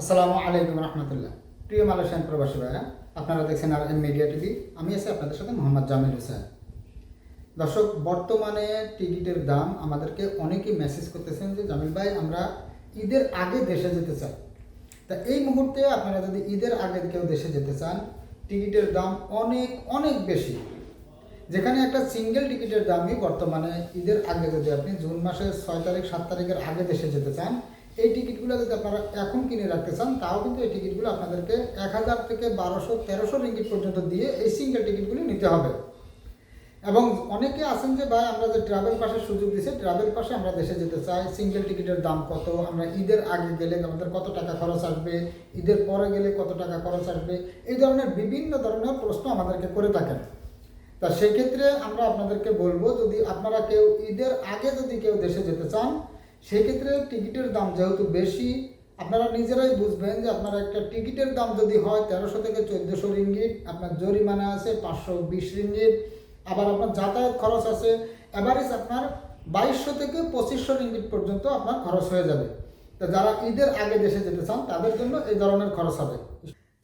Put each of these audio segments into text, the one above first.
আসসালামু আলাইকুম রহমতুল্লাহ। প্রিয় মালয়েশিয়ান প্রবাসী ভাইরা আপনারা দেখছেন আর মিডিয়া টিভি। আমি আছি আপনাদের সাথে মোহাম্মদ জামিল হোসেন। দর্শক, বর্তমানে টিকিটের দাম আমাদেরকে অনেকেই মেসেজ করতেছেন যে, জামিল ভাই, আমরা ঈদের আগে দেশে যেতে চাই। তা এই মুহূর্তে আপনারা যদি ঈদের আগে কেউ দেশে যেতে চান, টিকিটের দাম অনেক অনেক বেশি। যেখানে একটা সিঙ্গেল টিকিটের দামই বর্তমানে ঈদের আগে যদি আপনি জুন মাসের ছয় তারিখ, সাত তারিখের আগে দেশে যেতে চান এই টিকিটগুলো যদি আপনারা এখন কিনে রাখতে চান, তাও কিন্তু এই টিকিটগুলো আপনাদেরকে এক হাজার থেকে বারোশো, তেরোশো রিঙ্গিট পর্যন্ত দিয়ে এই সিঙ্গেল টিকিটগুলি নিতে হবে। এবং অনেকে আছেন যে, ভাই, আমরা যে ট্রাভেল পাসের সুযোগ দিছে ট্রাভেল পাসে আমরা দেশে যেতে চাই সিঙ্গেল টিকিটের দাম কত, আমরা ঈদের আগে গেলে আমাদের কত টাকা খরচ আসবে, ঈদের পরে গেলে কত টাকা খরচ আসবে? এই ধরনের বিভিন্ন ধরনের প্রশ্ন আমাদেরকে করে থাকেন। তা সেক্ষেত্রে আমরা আপনাদেরকে বলব, যদি আপনারা কেউ ঈদের আগে যদি কেউ দেশে যেতে চান সেক্ষেত্রে টিকিটের দাম যেহেতু বেশি, আপনারা নিজেরাই বুঝবেন যে আপনার একটা টিকিটের দাম যদি হয় তেরোশো থেকে চোদ্দোশো রিঙ্গিট আপনার জরিমানা আছে পাঁচশো বিশ রিঙ্গিট আবার আপনার যাতায়াত খরচ আছে অ্যাভারেজ আপনার বাইশশো থেকে পঁচিশশো রিঙ্গিট পর্যন্ত আপনার খরচ হয়ে যাবে। তো যারা ঈদের আগে দেশে যেতে চান, তাদের জন্য এই ধরনের খরচ হবে।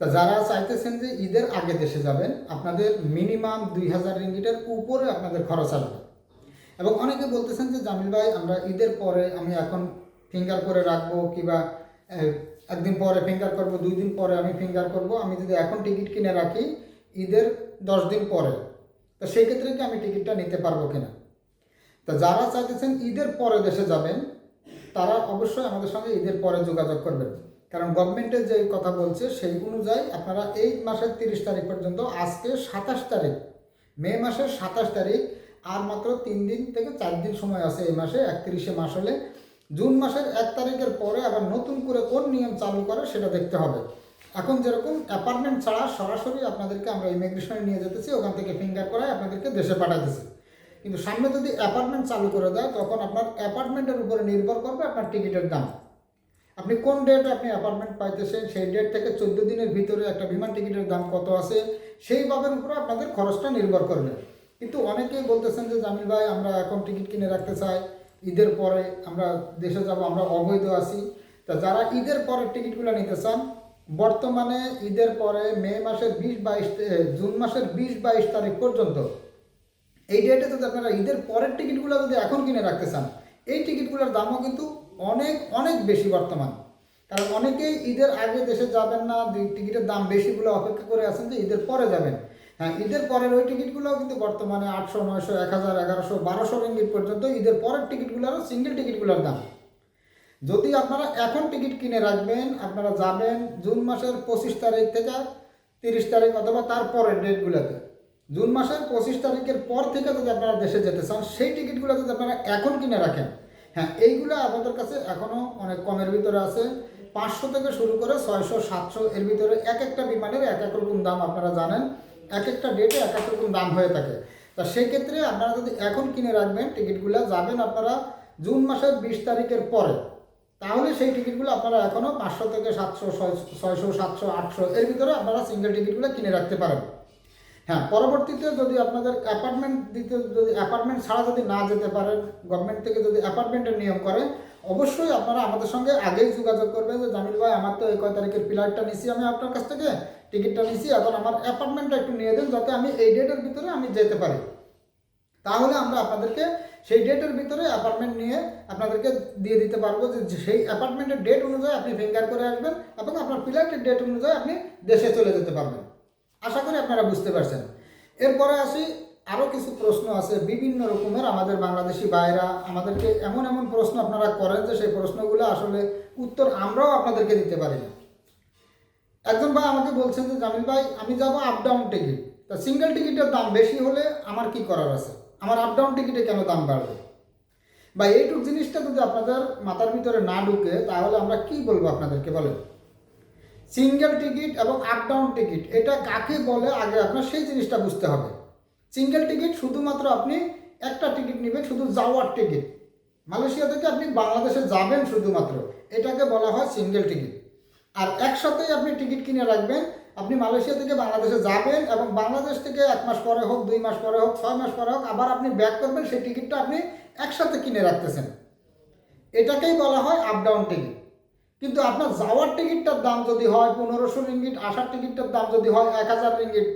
তা যারা চাইতেছেন যে ঈদের আগে দেশে যাবেন, আপনাদের মিনিমাম দুই হাজার রিঙ্গিটের উপরে আপনাদের খরচ আসবে। এবং অনেকে বলতেছেন যে, জামিল ভাই, আমরা ঈদের পরে আমি এখন ফিঙ্গার করে রাখব কিংবা একদিন পরে ফিঙ্গার করব, দুই দিন পরে আমি ফিঙ্গার করব। আমি যদি এখন টিকিট কিনে রাখি ঈদের দশ দিন পরে, তো সেই ক্ষেত্রে কি আমি টিকিটটা নিতে পারব কিনা? তা যারা চাইতেছেন ঈদের পরে দেশে যাবেন, তারা অবশ্যই আমাদের সঙ্গে ঈদের পরে যোগাযোগ করবেন। কারণ গভর্নমেন্টের যে কথা বলছে, সেই অনুযায়ী আপনারা এই মাসের তিরিশ তারিখ পর্যন্ত আজকে সাতাশ তারিখ, মে মাসের সাতাশ তারিখ আর মাত্র তিন দিন থেকে চার দিন সময় আছে এই মাসে, একত্রিশে মাস হলে। জুন মাসের এক তারিখের পরে আবার নতুন করে কোন নিয়ম চালু করে সেটা দেখতে হবে। এখন যেরকম অ্যাপার্টমেন্ট ছাড়া সরাসরি আপনাদেরকে আমরা ইমিগ্রেশনে নিয়ে যেতেছি, ওখান থেকে ফিঙ্গার করায় আপনাদেরকে দেশে পাঠাতেছি। কিন্তু সামনে যদি অ্যাপার্টমেন্ট চালু করে দেয়, তখন আপনার অ্যাপার্টমেন্টের উপরে নির্ভর করবে আপনার টিকিটের দাম। আপনি কোন ডেটে আপনি অ্যাপার্টমেন্ট পাইতেছেন, সেই ডেট থেকে চোদ্দ দিনের ভিতরে একটা বিমান টিকিটের দাম কত আছে, সেইভাবের উপরে আপনাদের খরচটা নির্ভর করবে। কিন্তু অনেকেই বলতেছেন যে, জামিল ভাই, আমরা এখন টিকিট কিনে রাখতে চাই। ঈদের পরে আমরা দেশে যাব, আমরা অবৈধ আছি। তা যারা ঈদের পরে টিকিটগুলো নিতে চান, বর্তমানে ঈদের পরে মে মাসের বিশ বাইশ জুন মাসের বিশ বাইশ তারিখ পর্যন্ত, এই ডেটে যদি আপনারা ঈদের পরের টিকিটগুলো যদি এখন কিনে রাখতে চান, এই টিকিটগুলোর দামও কিন্তু অনেক অনেক বেশি বর্তমান। কারণ অনেকেই ঈদের আগে দেশে যাবেন না টিকিটের দাম বেশি বলে অপেক্ষা করে আছেন যে, ঈদের পরে যাবেন। হ্যাঁ ঈদের পরের ওই টিকিটগুলোও কিন্তু বর্তমানে আটশো, নয়শো, এক হাজার, এগারোশো, বারোশো রিঙ্গিট পর্যন্ত ঈদের পরের টিকিটগুলোরও সিঙ্গেল টিকিটগুলোর দাম। যদি আপনারা এখন টিকিট কিনে রাখবেন, আপনারা যাবেন জুন মাসের পঁচিশ তারিখ থেকে তিরিশ তারিখ অথবা তারপরের ডেটগুলোতে। জুন মাসের পঁচিশ তারিখের পর থেকে যদি আপনারা দেশে যেতে চান, সেই টিকিটগুলো যদি আপনারা এখন কিনে রাখেন হ্যাঁ এইগুলো আমাদের কাছে এখনও অনেক কমের ভিতরে আছে। পাঁচশো থেকে শুরু করে ছয়শো, সাতশো এর ভিতরে এক একটা বিমানের এক এক রকম দাম আপনারা জানেন। এক একটা ডেটে এক এক রকম দাম হয়ে থাকে। তা সেই ক্ষেত্রে আপনারা যদি এখন কিনে রাখবেন টিকিটগুলো যাবেন আপনারা জুন মাসের বিশ তারিখের পরে, তাহলে সেই টিকিটগুলো আপনারা এখনও পাঁচশো থেকে সাতশো, ছয়শো সাতশো, আটশো, এর ভিতরে আপনারা সিঙ্গেল টিকিটগুলো কিনে রাখতে পারেন। হ্যাঁ পরবর্তীতে যদি আপনাদের অ্যাপার্টমেন্ট দিতে যদি অ্যাপার্টমেন্ট ছাড়া যদি না যেতে পারেন গভর্নমেন্ট থেকে যদি অ্যাপার্টমেন্টের নিয়ম করে অবশ্যই আপনারা আমাদের সঙ্গে আগেই যোগাযোগ করবেন যে, জামিল ভাই, আমার তো এই কয় তারিখের ফ্লাইটটা নিছি আমি আপনার কাছ থেকে, টিকিটটা নিছি, এখন আমার অ্যাপার্টমেন্টটা একটু নিয়ে দেন যাতে আমি এই ডেটের ভিতরে আমি যেতে পারি। তাহলে আমরা আপনাদেরকে সেই ডেটের ভিতরে অ্যাপার্টমেন্ট নিয়ে আপনাদেরকে দিয়ে দিতে পারব যে সেই অ্যাপার্টমেন্টের ডেট অনুযায়ী আপনি ফিঙ্গার করে আসবেন এবং আপনার ফ্লাইটের ডেট অনুযায়ী আপনি দেশে চলে যেতে পারবেন। আশা করি আপনারা বুঝতে পারছেন। এরপরে আসি আরও কিছু প্রশ্ন আছে, বিভিন্ন রকমের আমাদের বাংলাদেশি ভাইরা আমাদেরকে এমন এমন প্রশ্ন আপনারা করেন যে সেই প্রশ্নগুলো আসলে উত্তর আমরাও আপনাদেরকে দিতে পারি না। একজন ভাই আমাকে বলছেন যে, জামিল ভাই, আমি যাব আপ ডাউন টিকিট তা সিঙ্গেল টিকিটের দাম বেশি হলে আমার কি করার আছে? আমার আপ ডাউন টিকিটে কেন দাম বাড়বে? বা এইটুক জিনিসটা যদি আপনাদের মাথার ভিতরে না ঢুকে, তাহলে আমরা কি বলব আপনাদেরকে, বলেন? সিঙ্গেল টিকিট এবং আপ ডাউন টিকিট এটা কাকে বলে? আগে আপনার সেই জিনিসটা বুঝতে হবে। সিঙ্গেল টিকিট শুধুমাত্র আপনি একটা টিকিট নেবেন, শুধু যাওয়ার টিকিট মালয়েশিয়া থেকে আপনি বাংলাদেশে যাবেন শুধুমাত্র। এটাকে বলা হয় সিঙ্গেল টিকিট আর একসাথেই আপনি টিকিট কিনে রাখবেন, আপনি মালয়েশিয়া থেকে বাংলাদেশে যাবেন এবং বাংলাদেশ থেকে এক মাস পরে হোক, দুই মাস পরে হোক, ছয় মাস পরে হোক, আবার আপনি ব্যাক করবেন, সেই টিকিটটা আপনি একসাথে কিনে রাখতেছেন। এটাকেই বলা হয় আপ ডাউন টিকিট কিন্তু আপনার যাওয়ার টিকিটটার দাম যদি হয় পনেরোশো রিঙ্গিট আসার টিকিটটার দাম যদি হয় এক হাজার রিঙ্গিট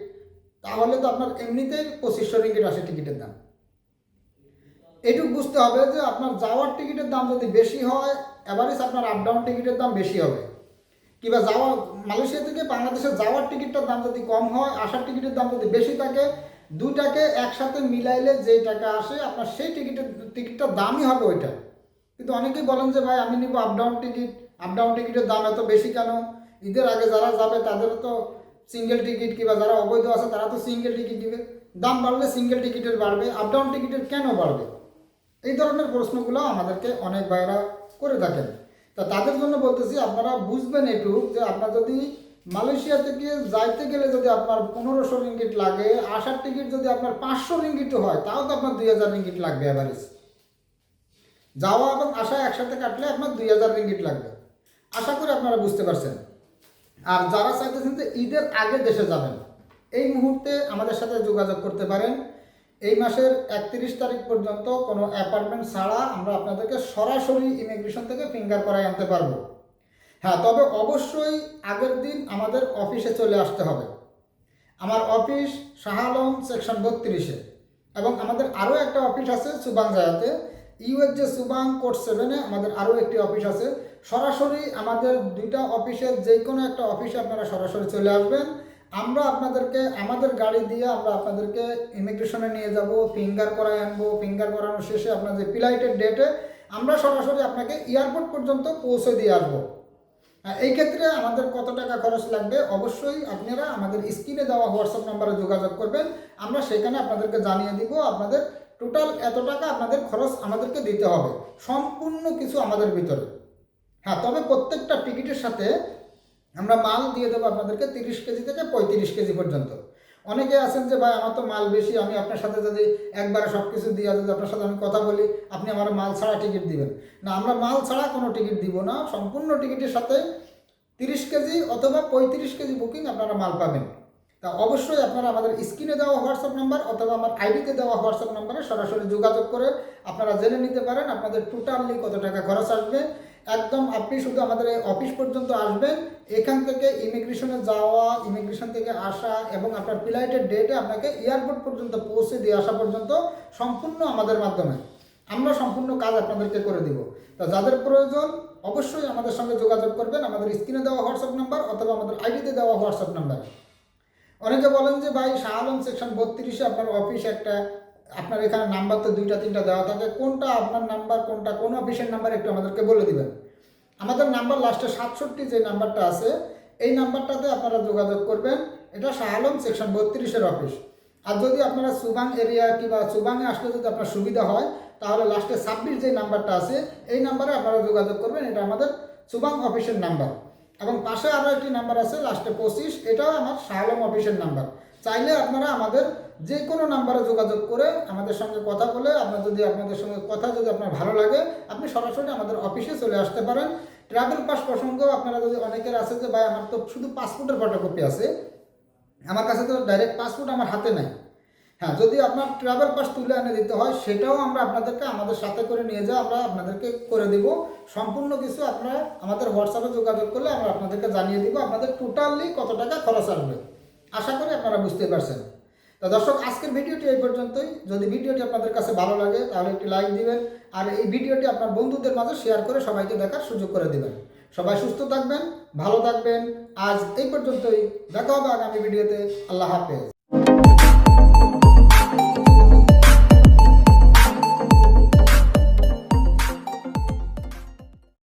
তাহলে তো আপনার এমনিতেই পঁচিশশো রিঙ্গিট আসে টিকিটের দাম। এটুকু বুঝতে হবে যে আপনার যাওয়ার টিকিটের দাম যদি বেশি হয় অ্যাভারেজ আপনার আপ ডাউন টিকিটের দাম বেশি হবে। কিংবা যাওয়া, মালয়েশিয়া থেকে বাংলাদেশে যাওয়ার টিকিটটার দাম যদি কম হয়, আসার টিকিটের দাম যদি বেশি থাকে দুটাকে একসাথে মিলাইলে যে টাকা আসে, আপনার সেই টিকিটের, টিকিটটার দামই হবে ওইটা। কিন্তু অনেকেই বলেন যে, ভাই, আমি নিব up down ticket up down টিকিটের দাম এত বেশি কেন? ঈদের আগে যারা যাবে, তাদেরও তো সিঙ্গেল টিকিট কিংবা যারা অবৈধ আছে, তারা তো সিঙ্গেল টিকিট দিবে। দাম বাড়লে সিঙ্গেল টিকিটের বাড়বে আপ ডাউন টিকিটের কেন বাড়বে? এই ধরনের প্রশ্নগুলো আমাদেরকে অনেক ভাইরা করে থাকেন। তা তাদের জন্য বলতেছি, আপনারা বুঝবেন একটু যে আপনার যদি মালয়েশিয়া থেকে যাইতে গেলে যদি আপনার পনেরোশো রিঙ্গিট লাগে আসার টিকিট যদি আপনার পাঁচশো রিঙ্গিটও হয়, তাও তো আপনার দুই হাজার রিঙ্গিট লাগবে অ্যাভারেজ যাওয়া এবং আসা একসাথে কাটলে আপনার দুই হাজার রিঙ্গিট লাগবে। আশা করি আপনারা বুঝতে পারছেন। আর যারা চাইতেছেন যে ঈদের আগে দেশে যাবেন, এই মুহূর্তে আমাদের সাথে যোগাযোগ করতে পারেন। এই মাসের একত্রিশ তারিখ পর্যন্ত কোনো অ্যাপার্টমেন্ট ছাড়া আমরা আপনাদেরকে সরাসরি ইমিগ্রেশন থেকে ফিঙ্গার করাই আনতে পারব। হ্যাঁ তবে অবশ্যই আগের দিন আমাদের অফিসে চলে আসতে হবে। আমার অফিস শাহ আলম সেকশন বত্রিশে এবং আমাদের আরও একটা অফিস আছে সুবাং জায়াতে। ইউএস যে সুবাং কোর্ট সেভেনে আমাদের আরও একটি অফিস আছে, সরাসরি আমাদের দুইটা অফিসের যে কোনো একটা অফিসে আপনারা সরাসরি চলে আসবেন। আমরা আপনাদেরকে, আমাদের গাড়ি দিয়ে আমরা আপনাদেরকে ইমিগ্রেশনে নিয়ে যাব ফিঙ্গার করাই আনব ফিঙ্গার করানোর শেষে আপনার যে ফ্লাইটের ডেটে আমরা সরাসরি আপনাকে এয়ারপোর্ট পর্যন্ত পৌঁছে দিয়ে আসব। এই ক্ষেত্রে আমাদের কত টাকা খরচ লাগবে অবশ্যই আপনারা আমাদের স্ক্রিনে দেওয়া হোয়াটসঅ্যাপ নাম্বারে যোগাযোগ করবেন। আমরা সেখানে আপনাদেরকে জানিয়ে দিব আপনাদের টোটাল এত টাকা আপনাদের খরচ আমাদেরকে দিতে হবে। সম্পূর্ণ কিছু আমাদের ভিতরে। হ্যাঁ তবে প্রত্যেকটা টিকিটের সাথে আমরা মাল দিয়ে দেবো আপনাদেরকে তিরিশ কেজি থেকে পঁয়ত্রিশ কেজি পর্যন্ত। অনেকে আছেন যে, ভাই, আমার তো মাল বেশি, আমি আপনার সাথে যদি একবারে সব কিছু দিয়ে যদি আপনার সাথে আমি কথা বলি, আপনি আমার মাল ছাড়া টিকিট দিবেন। না, আমরা মাল ছাড়া কোনো টিকিট দিব না। সম্পূর্ণ টিকিটের সাথে তিরিশ কেজি অথবা পঁয়ত্রিশ কেজি বুকিং আপনারা মাল পাবেন। তা অবশ্যই আপনারা আমাদের স্ক্রিনে দেওয়া হোয়াটসঅ্যাপ নাম্বার অথবা আমার আইডিতে দেওয়া হোয়াটসঅ্যাপ নাম্বারে সরাসরি যোগাযোগ করে আপনারা জেনে নিতে পারেন আপনাদের টোটালি কত টাকা খরচ আসবে। একদম আপনি শুধু আমাদের এই অফিস পর্যন্ত আসবেন, এখান থেকে ইমিগ্রেশনে যাওয়া, ইমিগ্রেশন থেকে আসা এবং আপনার ফ্লাইটের ডেটে আপনাকে এয়ারপোর্ট পর্যন্ত পৌঁছে দিয়ে আসা পর্যন্ত সম্পূর্ণ আমাদের মাধ্যমে। আমরা সম্পূর্ণ কাজ আপনাদেরকে করে দিব। তা যাদের প্রয়োজন অবশ্যই আমাদের সঙ্গে যোগাযোগ করবেন, আমাদের স্ক্রিনে দেওয়া হোয়াটসঅ্যাপ নাম্বার অথবা আমাদের আইডিতে দেওয়া হোয়াটসঅ্যাপ নাম্বার। অনেকে বলেন যে ভাই শাহ আলম সেকশন বত্রিশে আপনার অফিস একটা, আপনার এখানে নাম্বার তো দুইটা, তিনটা দেওয়া থাকে। কোনটা আপনার নাম্বার কোনটা কোন অফিসের নাম্বার একটু আমাদেরকে বলে দিবেন। আমাদের নাম্বার লাস্টে সাতষট্টি যে নাম্বারটা আছে, এই নাম্বারটাতে আপনারা যোগাযোগ করবেন। এটা শাহ আলম সেকশন বত্রিশের অফিস আর যদি আপনারা সুবাং এরিয়া কিংবা সুবাংয়ে আসলে যদি আপনার সুবিধা হয়, তাহলে লাস্টে ছাব্বিশ যে নাম্বারটা আছে, এই নাম্বারে আপনারা যোগাযোগ করবেন। এটা আমাদের সুবাং অফিসের নাম্বার এবং পাশে আরও একটি নাম্বার আছে লাস্টে পঁচিশ, এটাও আমার শাহলম অফিসের নাম্বার চাইলে আপনারা আমাদের যে কোনো নাম্বারে যোগাযোগ করে আমাদের সঙ্গে কথা বলে, আপনার যদি আপনাদের সঙ্গে কথা যদি আপনার ভালো লাগে, আপনি সরাসরি আমাদের অফিসে চলে আসতে পারেন। ট্রাভেল পাস প্রসঙ্গেও আপনারা যদি অনেকের আছে যে, ভাই, আমার তো শুধু পাসপোর্টের ফটোকপি আছে। আমার কাছে তো ডাইরেক্ট পাসপোর্ট আমার হাতে নাই। হ্যাঁ যদি আপনার ট্রাভেল পাস তুলে এনে দিতে হয়, সেটাও আমরা আপনাদেরকে আমাদের সাথে করে নিয়ে যাও, আমরা আপনাদেরকে করে দিব। সম্পূর্ণ কিছু আপনারা আমাদের হোয়াটসঅ্যাপে যোগাযোগ করলে আমরা আপনাদেরকে জানিয়ে দিব আপনাদের টোটালি কত টাকা খরচ আসবে। আশা করি আপনারা বুঝতে পারছেন। তো দর্শক, আজকের ভিডিওটি এই পর্যন্তই। যদি ভিডিওটি আপনাদের কাছে ভালো লাগে, তাহলে একটি লাইক দিবেন। আর এই ভিডিওটি আপনার বন্ধুদের মাঝে শেয়ার করে সবাইকে দেখার সুযোগ করে দেবেন। সবাই সুস্থ থাকবেন, ভালো থাকবেন। আজ এই পর্যন্তই। দেখা হবে আগামী ভিডিওতে। আল্লাহ হাফেজ।